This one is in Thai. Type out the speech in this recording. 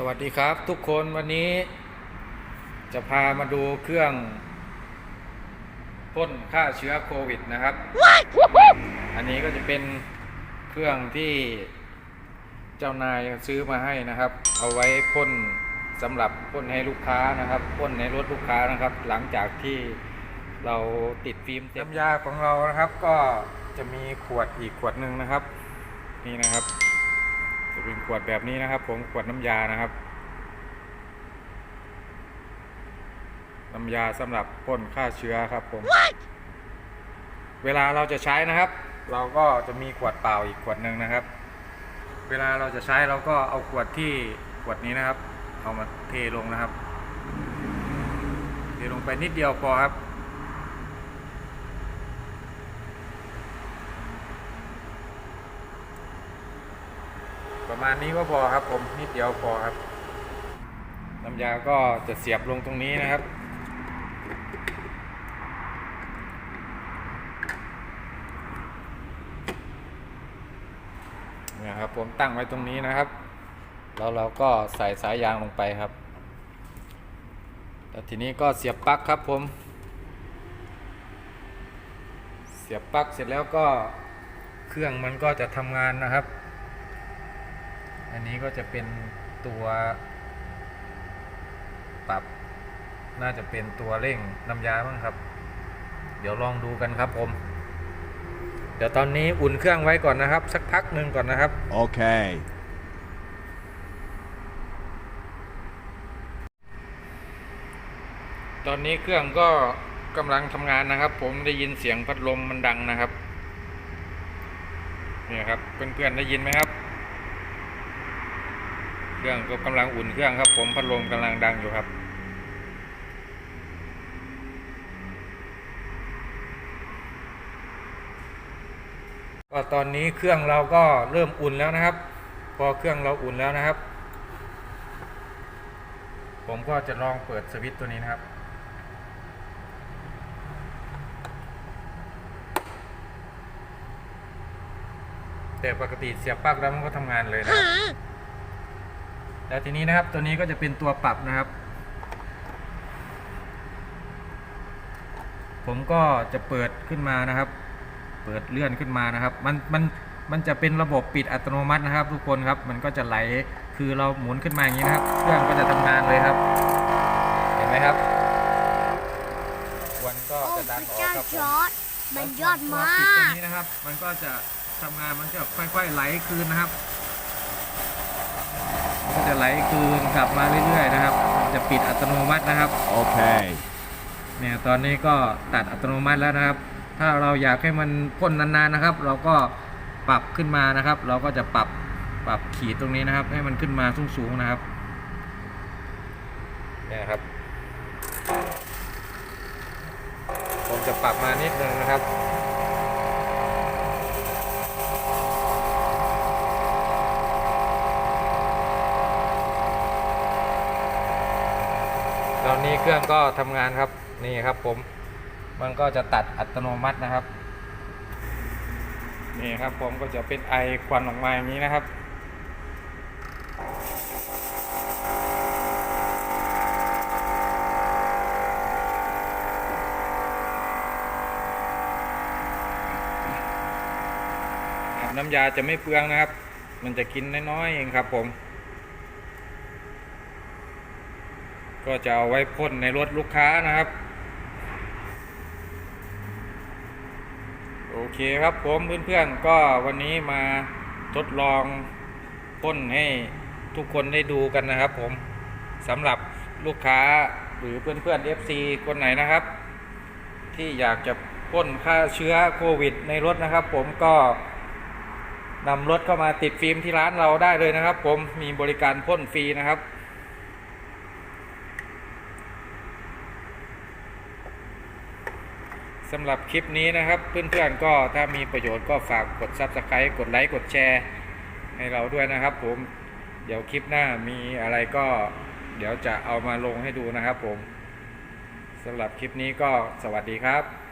สวัสดีครับทุกคนวันนี้จะพามาดูเครื่องพ่นฆ่าเชื้อโควิดนะครับ อันนี้ก็จะเป็นเครื่องที่เจ้านายซื้อมาให้นะครับ เอาไว้พ่นสำหรับพ่นให้ลูกค้านะครับพ่นในรถลูกค้านะครับ หลังจากที่เราติดฟิล์มเต็มยาของเรานะครับ ก็จะมีขวดอีกขวดหนึ่งนะครับ นี่นะครับ จะเป็นขวดแบบนี้นะครับ ผมขวดน้ำยานะครับ น้ำยาสำหรับพ่นฆ่าเชื้อครับผมเวลาเราจะใช้นะครับ เราก็จะมีขวดเปล่าอีกขวดหนึ่งนะครับ เวลาเราจะใช้เราก็เอาขวดที่ขวดนี้นะครับ เอามาเทลงนะครับ เทลงไปนิดเดียวพอครับ ประมาณนี้ก็พอครับผมนิดเดียวพอครับน้ำยาก็จะเสียบลงตรงนี้นะครับนี่ยครับผมตั้งไว้ตรงนี้นะครับ แล้วเราก็ใส่สายยางลงไปครับแล้วทีนี้ก็เสียบปลั๊กครับผม เสียบปลั๊กเสร็จแล้วก็เครื่องมันก็จะทำงานนะครับ อันนี้ก็จะเป็นตัวปรับ น่าจะเป็นตัวเร่งน้ำยาบ้างครับ เดี๋ยวลองดูกันครับผม เดี๋ยวตอนนี้อุ่นเครื่องไว้ก่อนนะครับ สักพักหนึ่งก่อนนะครับ Okay. ตอนนี้เครื่องก็กำลังทำงานนะครับ ผมได้ยินเสียงพัดลมมันดังนะครับ เนี่ยครับเพื่อนๆได้ยินไหมครับ เครื่องก็กำลังอุ่นเครื่องครับผมพัดลมกำลังดังอยู่ครับก็ตอนนี้เครื่องเราก็เริ่มอุ่นแล้วนะครับ พอเครื่องเราอุ่นแล้วนะครับ ผมก็จะลองเปิดสวิตช์ตัวนี้นะครับ แต่ปกติเสียบปลั๊กแล้วมันก็ทำงานเลยนะครับ แล้วทีนี้นะครับตัวนี้ก็จะเป็นตัวปรับนะครับ ผมก็จะเปิดขึ้นมานะครับ เปิดเลื่อนขึ้นมานะครับ มันมันมันจะเป็นระบบปิดอัตโนมัตินะครับ ทุกคนครับมันก็จะไหลคือเราหมุนขึ้นมาอย่างนี้นะครับ เครื่องก็จะทำงานเลยครับ เห็นไหมครับควันก็โอ้จะดันพระออกเจ้าครับผจมอร์ดมันยอดมาตัวปิดตัวกนี้นะครับ มันก็จะทำงานมันจะค่อยๆไหลคืนนะครับมันก็ จะไหลคืนกลับมาเรื่อยๆนะครับ จะปิดอัตโนมัตินะครับ Okay. เนี่ยตอนนี้ก็ตัดอัตโนมัติแล้วนะครับ ถ้าเราอยากให้มันพ่นนานๆนะครับ เราก็ปรับขึ้นมานะครับ เราก็จะปรับปรับขีดตรงนี้นะครับ ให้มันขึ้นมาสูงๆนะครับเนี่ยครับ ผมจะปรับมานิดนึงนะครับ อนนี้เครื่องก็ทำงานครับนี่ครับผมมันก็จะตัดอัตโนมัตินะครับนี่ครับผมก็จะเป็นไอควันออกมาอย่างนี้นะครับน้ำยาจะไม่เปลืองนะครับ มันจะกินน้อยๆเองครับผม ก็จะเอาไว้พ่นในรถลูกค้านะครับ โอเคครับผมเพื่อนๆก็วันนี้มาทดลองพ่นให้ทุกคนได้ดูกันนะครับ ผมสำหรับลูกค้าหรือเพื่อนๆ FC คนไหนนะครับ ที่อยากจะพ่นฆ่าเชื้อโควิด ในรถนะครับ ผมก็นำรถเข้ามาติดฟิล์มที่ร้านเราได้เลยนะครับ ผมมีบริการพ่นฟรีนะครับ สำหรับคลิปนี้นะครับเพื่อนๆก็ถ้ามีประโยชน์ก็ฝากกด Subscribe กดไลค์กดแชร์ให้เราด้วยนะครับ ผมเดี๋ยวคลิปหน้ามีอะไรก็เดี๋ยวจะเอามาลงให้ดูนะครับ ผมสำหรับคลิปนี้ก็สวัสดีครับ